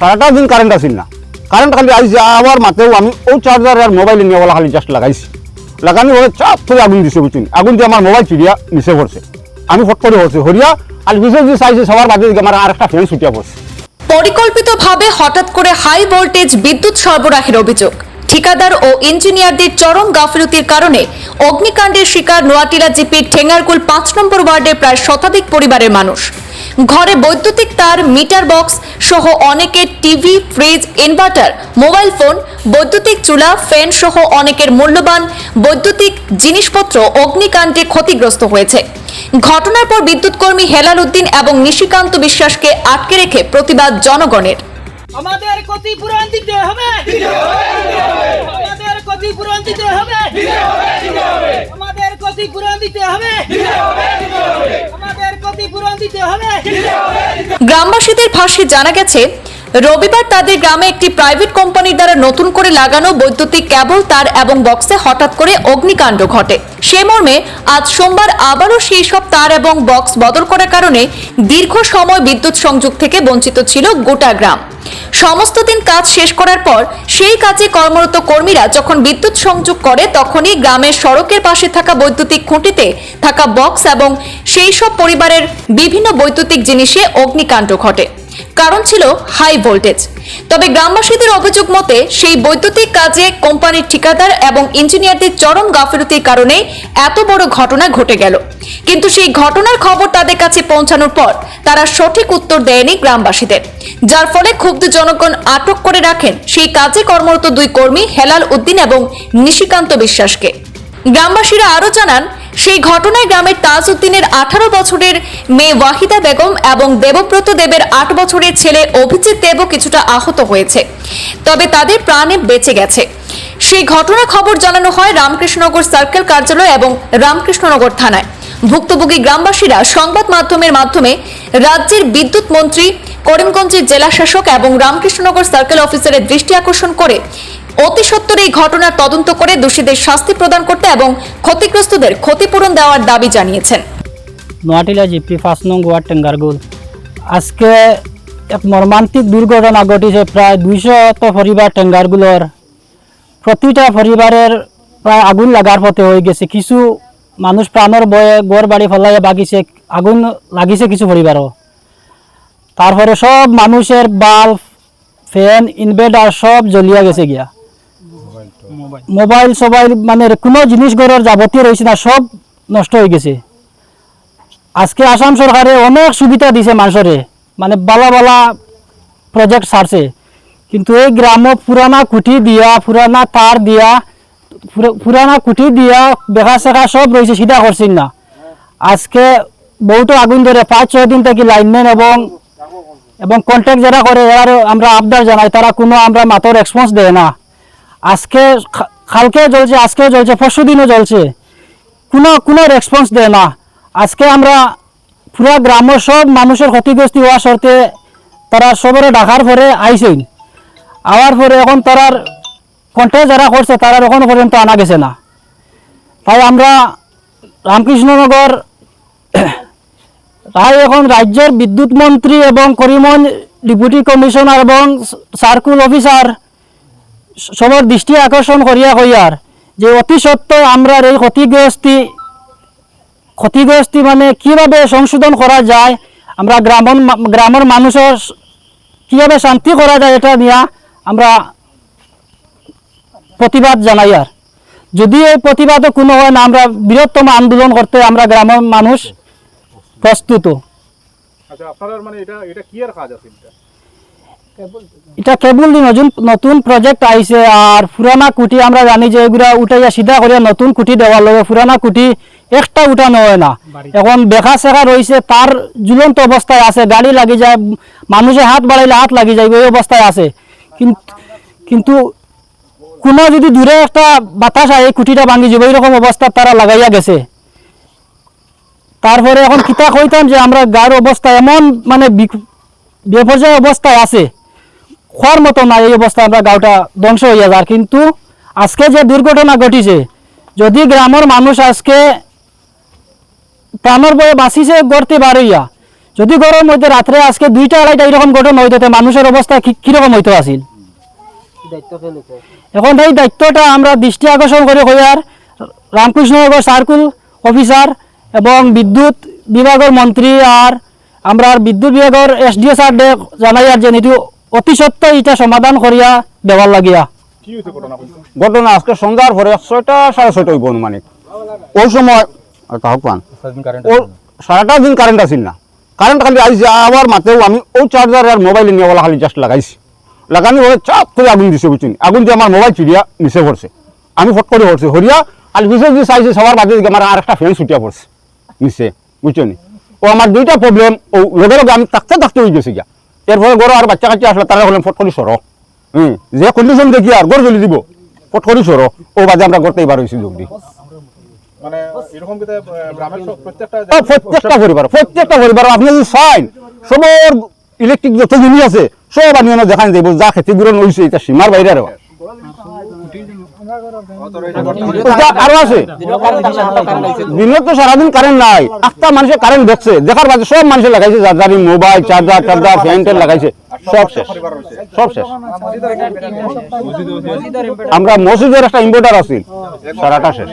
সারাটা দিন কারেন্ট আসিল না। কারেন্ট খালি আইসে আবার মাতেও আমি ও চার্জার আর মোবাইল নিয়ে বলা খালি জাস্ট লাগাইছি। লাগানি বলে চাপ করে আগুন দিছে বুঝছেন আগুন দিয়ে আমার মোবাইল চিড়িয়া নিচে পড়ছে আমি ফট করে হচ্ছে হরিয়া আর বিশেষ যে চাইছে সবার বাদে আমার আর একটা ফ্যান ছুটিয়া পড়ছে পরিকল্পিতভাবে হঠাৎ করে হাই ভোল্টেজ বিদ্যুৎ সরবরাহের অভিযোগ। ঠিকাদার ও ইঞ্জিনিয়ারদের চরম গাফিলতির কারণে অগ্নিকাণ্ডের শিকার নোয়াটিলা জিপির ঠেঙ্গারকুল পাঁচ নম্বর ওয়ার্ডের প্রায় শতাধিক পরিবারের মানুষ। ঘরে বৈদ্যুতিক তার, মিটার বক্স সহ অনেকের TV, fridge, inverter, mobile phone, বৈদ্যুতিক চুলা, ফ্যান সহ অনেকের মূল্যবান বৈদ্যুতিক জিনিসপত্র অগ্নিকাণ্ডে ক্ষতিগ্রস্ত হয়েছে। ঘটনার পর বিদ্যুৎ কর্মী হেলাল উদ্দিন এবং নিশিকান্ত বিশ্বাসকে আটকে রেখে প্রতিবাদ জনগণের। আমাদের ক্ষতিপূরণ দিতে হবে। আমাদের ক্ষতিপূরণ দিতে হবে। আমাদের ক্ষতিপূরণ দিতে হবে। গ্রামবাসীদের ভাষ্যে জানা গেছে। রবিবার তাদের গ্রামে একটি প্রাইভেট কোম্পানির দ্বারা নতুন করে লাগানো বৈদ্যুতিক কেবল তার এবং বক্সে হঠাৎ করে অগ্নিকাণ্ড ঘটে। সে মর্মে আজ সোমবার আবারও সেই সব তার এবং বক্স বদল করার কারণে দীর্ঘ সময় বিদ্যুৎ সংযোগ থেকে বঞ্চিত ছিল গোটা গ্রাম। সমস্ত দিন কাজ শেষ করার পর সেই কাজে কর্মরত কর্মীরা যখন বিদ্যুৎ সংযোগ করে, তখনই গ্রামের সড়কের পাশে থাকা বৈদ্যুতিক খুঁটিতে থাকা বক্স এবং সেই সব পরিবারের বিভিন্ন বৈদ্যুতিক জিনিসে অগ্নিকাণ্ড ঘটে। কারণ ছিল হাই ভোল্টেজ তবে গ্রামবাসীদের অভিযোগ মতে, সেই বৈদ্যুতিক কাজে কোম্পানির ঠিকাদার এবং ইঞ্জিনিয়ারদের চরম গাফিলতির কারণে এত বড় ঘটনা ঘটে গেল। কিন্তু সেই ঘটনার খবর তাদের কাছে পৌঁছানোর পর তারা সঠিক উত্তর দেয়নি গ্রামবাসীদের। যার ফলে ক্ষুব্ধ জনগণ আটক করে রাখেন সেই কাজে কর্মরত দুই কর্মী হেলাল উদ্দিন এবং নিশিকান্ত বিশ্বাসকে। গ্রামবাসীরা আরও জানান সেই ঘটনায় গ্রামের তাজ উদ্দিনের আঠারো বছরের মেয়ে ওয়াহিদা বেগম এবং দেবব্রত দেবের আট বছরের ছেলে অভিজিৎ দেবও কিছুটা আহত হয়েছে। তবে তাদের প্রাণে বেঁচে গেছে। সেই ঘটনা খবর জানানো হয় রামকৃষ্ণনগর সার্কেল কার্যালয় এবং রামকৃষ্ণনগর থানায়। ভুক্তভোগী গ্রামবাসীরা সংবাদ মাধ্যমের মাধ্যমে রাজ্যের বিদ্যুৎ মন্ত্রী, করিমগঞ্জের জেলা শাসক এবং রামকৃষ্ণনগর সার্কেল অফিসারের দৃষ্টি আকর্ষণ করে অতি সত্বর এই ঘটনার তদন্ত করে দোষীদের শাস্তি প্রদান করতে এবং ক্ষতিগ্রস্তদের ক্ষতিপূরণ দেওয়ার দাবি জানিয়েছেন। নোয়াটিলা জিপি, পাঁচ নং ওয়ার্ড, টেঙ্গারগুল। আজকে এক মর্মান্তিক দুর্ঘটনা ঘটেছে প্রায় দুইশত পরিবার টেঙ্গারগুলোর। প্রতিটা পরিবারের প্রায় আগুন লাগার পথে হয়ে গেছে। কিছু মানুষ প্রাণর বয়ে গড় বাড়ি ফলাইয়া বাগিছে, আগুন লাগিছে কিছু পরিবারও। তারপরে সব মানুষের বাল্ব, ফ্যান, ইনভার্টার সব জ্বলিয়া গেছে গিয়া। মোবাইল? সবাইল মানে কোনো জিনিস ঘরের যাবতীয় রয়েছে না, সব নষ্ট হয়ে গেছে। আজকে আসাম সরকারে অনেক সুবিধা দিছে মানুষরে। মানে বালা বালা প্রজেক্ট ছাড়ছে। কিন্তু এই গ্রামত পুরানা কুঠি দিয়া, পুরানা তার দিয়া, পুরা- পুরানা কুঠি দিয়া বেকা সেকা সব রয়েছে, সিধা করছেন না। আজকে বহুতো আগুন ধরে পাঁচ, ছয় দিন থেকে লাইনম্যান এবং এবং কন্ট্যাক্ট যারা করে এরারও আমরা আবদার জানাই, তারা কোনো আমরা মাতর রেসপন্স দেয় না। আজকে কালকেও জ্বলছে, আজকেও জ্বলছে, পরশু দিনও জ্বলছে। কোনো কোনো রেসপন্স দেয় না। আজকে আমরা পুরা গ্রামের সব মানুষের ক্ষতিগ্রস্ত হওয়া সত্ত্বে তারা সবরে ডাকার পরে আইসেন আওয়ার পরে এখন তারার কন্ট্যাক্ট যারা করছে, তারা এখনও পর্যন্ত আনা গেছে না। তাই আমরা রামকৃষ্ণনগর তাই এখন রাজ্যের বিদ্যুৎ মন্ত্রী এবং করিমন ডেপুটি কমিশনার এবং সার্কুল অফিসার সবার দৃষ্টি আকর্ষণ করিয়া কইয়ার যে অতি সত্ত্বর আমরা এই ক্ষতিগ্রস্তি ক্ষতিগ্রস্তি মানে কীভাবে সংশোধন করা যায়, আমরা গ্রামের মা- গ্রামের মানুষের কীভাবে শান্তি করা যায় এটা নিয়ে আমরা প্রতিবাদ জানাই আর যদি এই প্রতিবাদও কোনো হয় না, আমরা বৃহত্তম আন্দোলন করতে আমরা গ্রামের মানুষ প্রস্তুত। আচ্ছা মানে এটা এটা কি আর কাজ আছে এটা কেবল নতুন নতুন প্রজেক্ট আইছে আর পুরানা কুটি আমরা জানি যে এগুলা উঠাইয়া সিধা করিয়া নতুন কুটি দেওয়ার লগে পুরানা কুটি একটা উঠানো হয় না। এখন বেকা সেকা রয়েছে তার ঝুলন্ত অবস্থায় আছে গাড়ি লাগি যায় মানুষে হাত বাড়াইলে হাত লাগি যায় ওই অবস্থায় আছে। কিন্তু কিন্তু কোনো যদি দূরে একটা বাতাস আয় এই কুটিটা ভাঙি যাবে এইরকম অবস্থা তারা লাগাইয়া গেছে। তারপরে এখন কিতা কইতাম যে আমরা গাড়ির অবস্থা এমন মানে বিপর্যয় অবস্থায় আছে। খোয়ার মতো না এই অবস্থা আমরা গাঁওটা ধ্বংস হইয়া যার কিন্তু আজকে যে দুর্ঘটনা ঘটিছে যদি গ্রামের মানুষ আজকে প্রাণের বয়ে বাঁচিছে গড়তে বাড়িয়া যদি গরম হইতে রাত্রে আজকে দুইটা আড়াইটা এরকম ঘটনা হইতে মানুষের অবস্থা কীরকম হইতো আছিল? এখন এই দায়িত্বটা আমরা দৃষ্টি আকর্ষণ করে হইয়ার রামকৃষ্ণনগর সার্কুল অফিসার এবং বিদ্যুৎ বিভাগের মন্ত্রী আর আমরা বিদ্যুৎ বিভাগের এসডিও স্যার জানাই আর যে এটি অতি সত্ত্বর এটা সমাধান করিয়া দেওয়ার লাগিয়া। ঘটনা আজকে সন্ধ্যার পরে ছয়টা সাড়ে ছয়টা হইব অনুমানিক। ওই সময় তাহক পান। ও সারাটা দিন কারেন্ট আসিল না। কারেন্ট খালি আইসি আবার মাতেও আমি ওই চার্জার আর মোবাইল নিয়ে ওলা খালি জাস্ট লাগাইছি। লাগানি হয়ে চাপ করে আগুন দিছে বুঝছেন? আগুন দিয়ে আমার মোবাইল চিড়িয়া নিচে পড়ছে আমি ফট করে পড়ছি হরিয়া আর বিশেষ যে চাইছি সবার বাদে দিকে আমার আর একটা ফ্যান ছুটিয়া পড়ছে নিচে বুঝছেন? ও আমার দুইটা প্রবলেম ও লগে লগে আমি থাকতে থাকতে হয়ে গেছি গিয়া। এরপরে গরু আর বাচ্চা কাচ্চা আসলে তারা হলেন ফট করে সরো হুম যে কন্ডিশন দেখি আর গরু জ্বলি দিব ফট করে সরো ও বাজে আমরা গড়তেই বার হয়েছি যোগ দিই প্রত্যেকটা পরিবার প্রত্যেকটা পরিবার আপনি যদি চাইন সবর ইলেকট্রিক যত জিনিস আছে সব আনিয়ে দেখান যাইব যা খেতে গুলো নইছে এটা সীমার বাইরে আরও আরও আছে? দিনত তো সারাদিন কারেন্ট নাই। একটা মানুষের কারেন্ট দেখছে দেখার বাজে সব মানুষের লাগাইছে যার যার মোবাইল চার্জার টার্জার ফ্যান ট্যান লাগাইছে। সব শেষ। সব শেষ। আমরা মসজিদের একটা ইম্পোর্টার আছি সারাটা শেষ।